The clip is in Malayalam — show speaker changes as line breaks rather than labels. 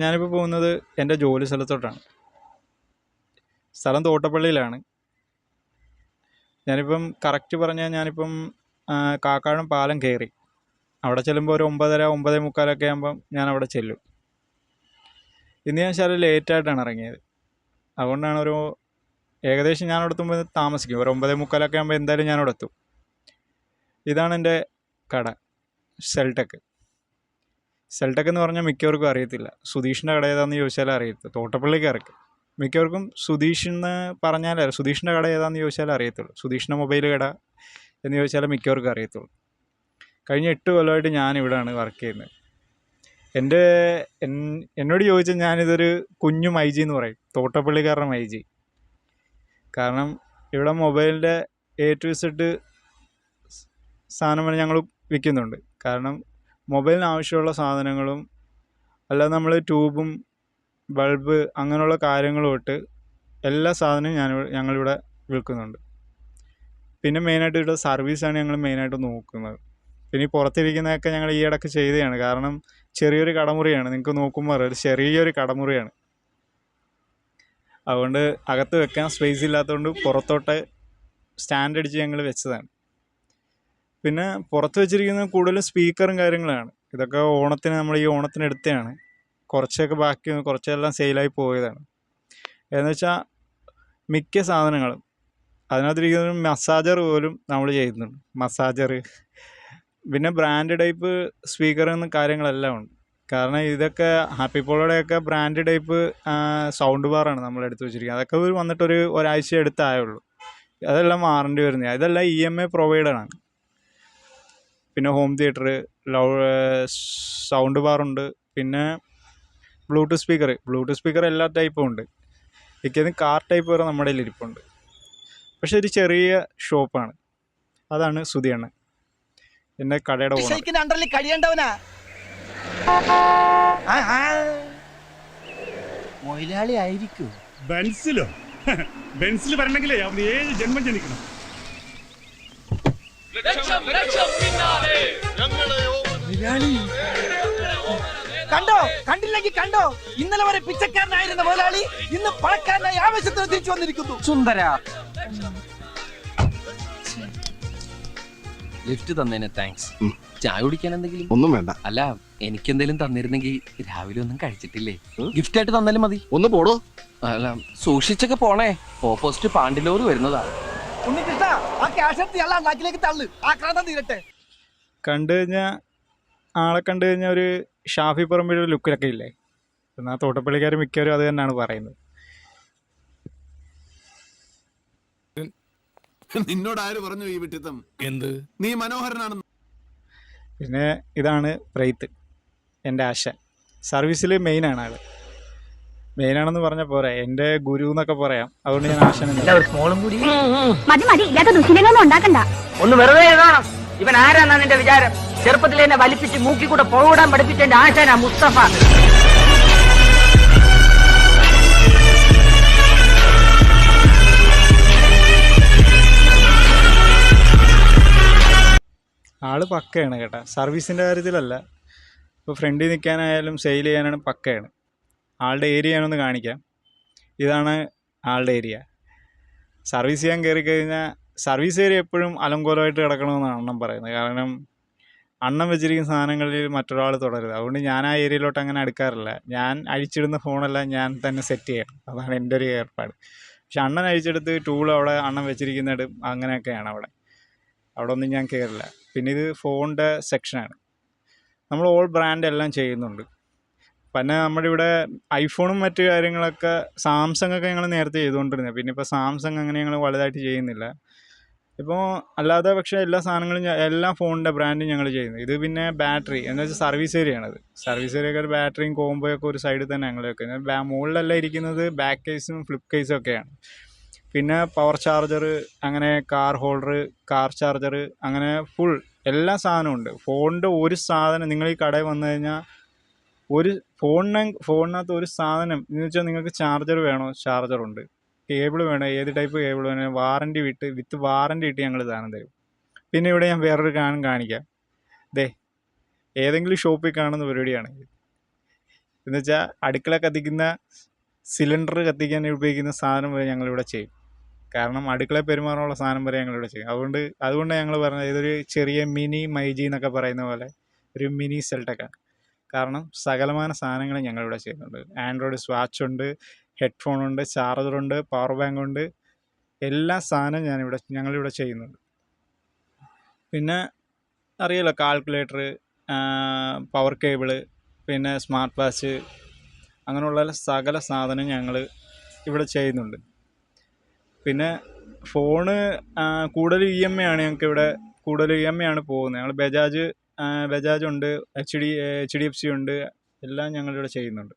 ഞാനിപ്പോൾ പോകുന്നത് എന്റെ ജോലി സ്ഥലത്തോട്ടാണ്. സ്ഥലം തോട്ടപ്പള്ളിയിലാണ്. ഞാനിപ്പം കറക്റ്റ് പറഞ്ഞാൽ ഞാനിപ്പം ആ, കാക്കാഴം പാലം കയറി. അവിടെ ചെല്ലുമ്പോൾ ഒരു ഒമ്പതര ഒമ്പതേ മുക്കാലൊക്കെ ആകുമ്പം ഞാൻ അവിടെ ചെല്ലും. ഇന്ന് ഞാൻ ശാല ലേറ്റായിട്ടാണ് ഇറങ്ങിയത്. അതുകൊണ്ടാണ് ഒരു ഏകദേശം ഞാൻ അവിടെ എത്തുമ്പോൾ താമസിക്കും. ഒരു ഒമ്പതേ മുക്കാലൊക്കെ ആകുമ്പോൾ എന്തായാലും ഞാൻ എത്തും ഇതാണ് എന്റെ കട സെൽടെക് സെൽടെക് എന്ന് പറഞ്ഞാൽ മിക്കവർക്കും അറിയത്തില്ല. സുധീഷിന്റെ കട ഏതാണെന്ന് ചോദിച്ചാൽ അറിയത്തില്ല തോട്ടപ്പള്ളിക്കാർക്ക് മിക്കവർക്കും സുധീഷ് എന്ന് പറഞ്ഞാൽ സുധീഷിന്റെ കട ഏതാണെന്ന് ചോദിച്ചാൽ അറിയത്തുള്ളൂ. സുധീഷിന്റെ മൊബൈൽ കട എന്ന് ചോദിച്ചാൽ മിക്കവർക്കും അറിയത്തുള്ളൂ. കഴിഞ്ഞ എട്ട് കൊല്ലമായിട്ട് ഞാൻ ഇവിടെയാണ് വർക്ക് ചെയ്യുന്നത്. എന്റെ എൻ- എന്നോട് ചോദിച്ചാൽ ഞാനിതൊരു കുഞ്ഞു മൈജി എന്ന് പറയും. തോട്ടപ്പള്ളിക്കാരുടെ മൈജി. കാരണം ഇവിടെ മൊബൈലിന്റെ എ ടു സെഡ് സാധനം ഞങ്ങൾ വിൽക്കുന്നുണ്ട്. കാരണം മൊബൈലിന് ആവശ്യമുള്ള സാധനങ്ങളും അല്ലാതെ നമ്മൾ ട്യൂബും ബൾബ് അങ്ങനെയുള്ള കാര്യങ്ങളും ഇട്ട് എല്ലാ സാധനവും ഞാൻ ഞങ്ങളിവിടെ വിൽക്കുന്നുണ്ട്. പിന്നെ മെയിനായിട്ട് ഇവിടെ സർവീസാണ് ഞങ്ങൾ മെയിനായിട്ട് നോക്കുന്നത്. പിന്നെ ഈ പുറത്തിരിക്കുന്നതൊക്കെ ഞങ്ങൾ ഈ ഇടയ്ക്ക് ചെയ്തതാണ്. കാരണം ചെറിയൊരു കടമുറിയാണ്. നിങ്ങൾക്ക് നോക്കുമ്പോൾ അറിയാം. ചെറിയൊരു കടമുറിയാണ്. അതുകൊണ്ട് അകത്ത് വെക്കാൻ സ്പേസ് ഇല്ലാത്തതുകൊണ്ട് പുറത്തോട്ട് സ്റ്റാൻഡ് അടിച്ച് ഞങ്ങൾ വെച്ചതാണ്. പിന്നെ പുറത്ത് വെച്ചിരിക്കുന്നത് കൂടുതലും സ്പീക്കറും കാര്യങ്ങളാണ്. ഇതൊക്കെ ഓണത്തിന് നമ്മൾ ഈ ഓണത്തിന് എടുത്തതാണ്. കുറച്ചൊക്കെ ബാക്കി കുറച്ചെല്ലാം സെയിലായി പോയതാണ്. എന്ന് വെച്ചാൽ മിക്ക സാധനങ്ങളും അതിനകത്തിരിക്കുന്ന മസാജർ പോലും നമ്മൾ ചെയ്യുന്നുണ്ട്. മസാജർ പിന്നെ ബ്രാൻഡ് ടൈപ്പ് സ്പീക്കർ എന്ന കാര്യങ്ങളെല്ലാം ഉണ്ട്. കാരണം ഇതൊക്കെ ഹാപ്പി പോളോടെയൊക്കെ ബ്രാൻഡ് ടൈപ്പ് സൗണ്ട് ബാറാണ് നമ്മൾ എടുത്ത് വെച്ചിരിക്കുന്നത്. അതൊക്കെ വന്നിട്ടൊരു ഒരാഴ്ച എടുത്തായുള്ളൂ. അതെല്ലാം മാറേണ്ടി വരുന്നത് ഇതെല്ലാം ഇ എം ഐ പ്രൊവൈഡറാണ് പിന്നെ ഹോം തിയേറ്റർ ലൗ സൗണ്ട് ബാറുണ്ട് പിന്നെ ബ്ലൂടൂത്ത് സ്പീക്കർ ബ്ലൂടൂത്ത് സ്പീക്കർ എല്ലാ ടൈപ്പും ഉണ്ട്. മിക്കതും കാർ ടൈപ്പ് വരെ നമ്മുടെ കയ്യിൽ ഇരിപ്പുണ്ട്. പക്ഷെ ഒരു ചെറിയ ഷോപ്പാണ് അതാണ് സുധിയണ്ണ എന്റെ കടയുടെ
അണ്ടറിൽ കഴിയേണ്ടവനാ? മൊയിലാളി ആയിരിക്കും.
ബെൻസിലോ? ബെൻസിൽ വരണമെങ്കിലേ അവന് ഏഴ് ജന്മം ജനിക്കണം.
കണ്ടോ? കണ്ടില്ലെങ്കിൽ കണ്ടോ? ഇന്നലെ വരെ പിച്ചക്കാരനായിരുന്ന മുതലാളി ഇന്ന് പണക്കാരനായി ആവേശത്തിന് തിരിച്ചു വന്നിരിക്കുന്നു.
സുന്ദര. ലിഫ്റ്റ് തന്നേനെ താങ്ക്സ് ചായ കുടിക്കാൻ എന്തെങ്കിലും?
ഒന്നും വേണ്ട.
അല്ല എനിക്ക് എന്തെങ്കിലും തന്നിരുന്നെങ്കിൽ രാവിലെ ഒന്നും കഴിച്ചിട്ടില്ലേ. ഗിഫ്റ്റ് ആയിട്ട് തന്നാലും മതി.
ഒന്ന് പോടോ.
അല്ല സൂക്ഷിച്ചൊക്കെ പോണേ. ഓപ്പോസിറ്റ് പാണ്ടിലോറ് വരുന്നതാ.
ഉണ്ണികൃഷ്ണ ആ ക്യാഷ് എടുത്ത് എല്ലാം നാക്കിലേക്ക് തള്ളു. ആക്രാന്തം തീരട്ടെ.
കണ്ടു കഴിഞ്ഞാൽ ആളെ കണ്ടു കഴിഞ്ഞാൽ ഒരു ഷാഫി പറമ്പിയുടെ ലുക്കിലൊക്കെ ഇല്ലേ? എന്നാൽ തോട്ടപ്പള്ളിക്കാർ മിക്കവരും അത് തന്നെയാണ് പറയുന്നത്.
നിന്നോട് ആര് പറഞ്ഞു ഈ വിട്ടിത്തം?
എന്ത്?
നീ മനോഹരനാണെന്ന്.
പിന്നെ ഇതാണ് പ്രൈത്ത് എന്റെ ആശ. സർവീസിൽ മെയിൻ ആണ് ആൾ മെയിനാണെന്ന് പറഞ്ഞ പോരാ. എന്റെ ഗുരു എന്നൊക്കെ പറയാം. അതുകൊണ്ട് ഞാൻ ആശാൻ
മതി മതി. ഇല്ലാത്ത ദുശീലങ്ങളൊന്നും ഉണ്ടാക്കണ്ട.
ഒന്ന് വെറുതെ എഴുതണം ഇവൻ ആരാന്നാ നിന്റെ വിചാരം? ചെറുപ്പത്തിൽ എന്നെ വലിപ്പിച്ച് മൂക്കി കൂടെ പോടാൻ പഠിപ്പിച്ച എന്റെ ആശാനാ മുസ്തഫ.
ആൾ പക്കയാണ് കേട്ടാ. സർവീസിന്റെ കാര്യത്തിലല്ല. ഇപ്പോൾ ഫ്രണ്ടിൽ നിൽക്കാനായാലും സെയിൽ ചെയ്യാനാണ് പക്കയാണ്. ആളുടെ ഏരിയ ഞാനൊന്ന് കാണിക്കാം. ഇതാണ് ആളുടെ ഏരിയ. സർവീസ് ചെയ്യാൻ കയറി കഴിഞ്ഞാൽ സർവീസ് ഏരിയ എപ്പോഴും അലങ്കോലമായിട്ട് കിടക്കണമെന്നാണ് അണ്ണൻ പറയുന്നത്. കാരണം അണ്ണം വെച്ചിരിക്കുന്ന സാധനങ്ങളിൽ മറ്റൊരാൾ തുടരുത്. അതുകൊണ്ട് ഞാൻ ആ ഏരിയയിലോട്ട് അങ്ങനെ അടുക്കാറില്ല. ഞാൻ അഴിച്ചിടുന്ന ഫോണെല്ലാം ഞാൻ തന്നെ സെറ്റ് ചെയ്യണം. അതാണ് എന്റെ ഒരു ഏർപ്പാട്. പക്ഷെ അണ്ണൻ അഴിച്ചെടുത്ത് ടൂൾ അവിടെ അണ്ണൻ വെച്ചിരിക്കുന്നിടം അങ്ങനെയൊക്കെയാണ് അവിടെ. അവിടെ ഒന്നും ഞാൻ കയറില്ല പിന്നെ ഇത് ഫോണിന്റെ സെക്ഷനാണ് നമ്മൾ ഓൾ ബ്രാൻഡ് എല്ലാം ചെയ്യുന്നുണ്ട്. പിന്നെ നമ്മുടെ ഇവിടെ ഐഫോണും മറ്റു കാര്യങ്ങളൊക്കെ സാംസങ് ഒക്കെ ഞങ്ങൾ നേരത്തെ ചെയ്തുകൊണ്ടിരുന്നത് പിന്നെ ഇപ്പോൾ സാംസങ് അങ്ങനെ ഞങ്ങൾ വലുതായിട്ട് ചെയ്യുന്നില്ല. ഇപ്പോൾ അല്ലാതെ പക്ഷേ എല്ലാ സാധനങ്ങളും എല്ലാ ഫോണിന്റെ ബ്രാൻഡും ഞങ്ങൾ ചെയ്യുന്നത് ഇത് പിന്നെ ബാറ്ററി എന്ന് വെച്ചാൽ സർവീസ് ഏരിയ ആണത് സർവീസ് ഏരിയയൊക്കെ ഒരു ബാറ്ററിയും കോംബോയൊക്കെ ഒരു സൈഡിൽ തന്നെ ഞങ്ങൾ വെക്കുന്നത്. മുകളിലല്ല ഇരിക്കുന്നത് ബാക്ക് കേസും ഫ്ലിപ്പ് കേസും ഒക്കെയാണ്. പിന്നെ പവർ ചാർജർ അങ്ങനെ കാർ ഹോൾഡർ കാർ ചാർജർ അങ്ങനെ ഫുൾ എല്ലാ സാധനവും ഉണ്ട്. ഫോണിന്റെ ഒരു സാധനം നിങ്ങൾ ഈ കടയിൽ വന്നു കഴിഞ്ഞാൽ ഒരു ഫോണിന് ഫോണിനകത്ത് ഒരു സാധനം എന്ന് വെച്ചാൽ നിങ്ങൾക്ക് ചാർജർ വേണോ? ചാർജർ ഉണ്ട്. കേബിൾ വേണോ? ഏത് ടൈപ്പ് കേബിൾ വേണോ? വാറന്റി വിട്ട് വിത്ത് വാറന്റി ഇട്ട് ഞങ്ങൾ സാധനം തരും. പിന്നെ ഇവിടെ ഞാൻ വേറൊരു കാണും കാണിക്കാം. ദേ ഏതെങ്കിലും ഷോപ്പിൽ കാണുന്ന പരിപാടിയാണ്. ഇത് എന്ന് വെച്ചാൽ അടുക്കള കത്തിക്കുന്ന സിലിണ്ടർ കത്തിക്കാൻ ഉപയോഗിക്കുന്ന സാധനം വരെ ഞങ്ങളിവിടെ ചെയ്യും. കാരണം അടുക്കള പെരുമാറാനുള്ള സാധനം വരെ ഞങ്ങളിവിടെ ചെയ്യും. അതുകൊണ്ട് അതുകൊണ്ട് ഞങ്ങൾ പറഞ്ഞത്. ഇതൊരു ചെറിയ മിനി മൈജി എന്നൊക്കെ പറയുന്ന പോലെ ഒരു മിനി സെൽട്ടൊക്കെയാണ് കാരണം സകലമാന സാധനങ്ങൾ ഞങ്ങളിവിടെ ചെയ്യുന്നുണ്ട്. ആൻഡ്രോയിഡ് സ്വാച്ച് ഉണ്ട് ഹെഡ്ഫോൺ ഉണ്ട് ചാർജർ ഉണ്ട് പവർ ബാങ്ക് ഉണ്ട്. എല്ലാ സാധനവും ഞാനിവിടെ ഞങ്ങളിവിടെ ചെയ്യുന്നുണ്ട്. പിന്നെ അറിയാലോ കാൽക്കുലേറ്റർ പവർ കേബിൾ പിന്നെ സ്മാർട്ട് വാച്ച് അങ്ങനെയുള്ള സകല സാധനം ഞങ്ങൾ ഇവിടെ ചെയ്യുന്നുണ്ട്. പിന്നെ ഫോണ് കൂടുതൽ ഇ എം ഐ ആണ് ഞങ്ങൾക്ക് ഇവിടെ കൂടുതൽ ഇ എം ഐ ആണ് പോകുന്നത്. ഞങ്ങൾ ബജാജ് ബജാജ് ഉണ്ട് H D H D F C ഉണ്ട് എല്ലാം ഞങ്ങളിവിടെ ചെയ്യുന്നുണ്ട്.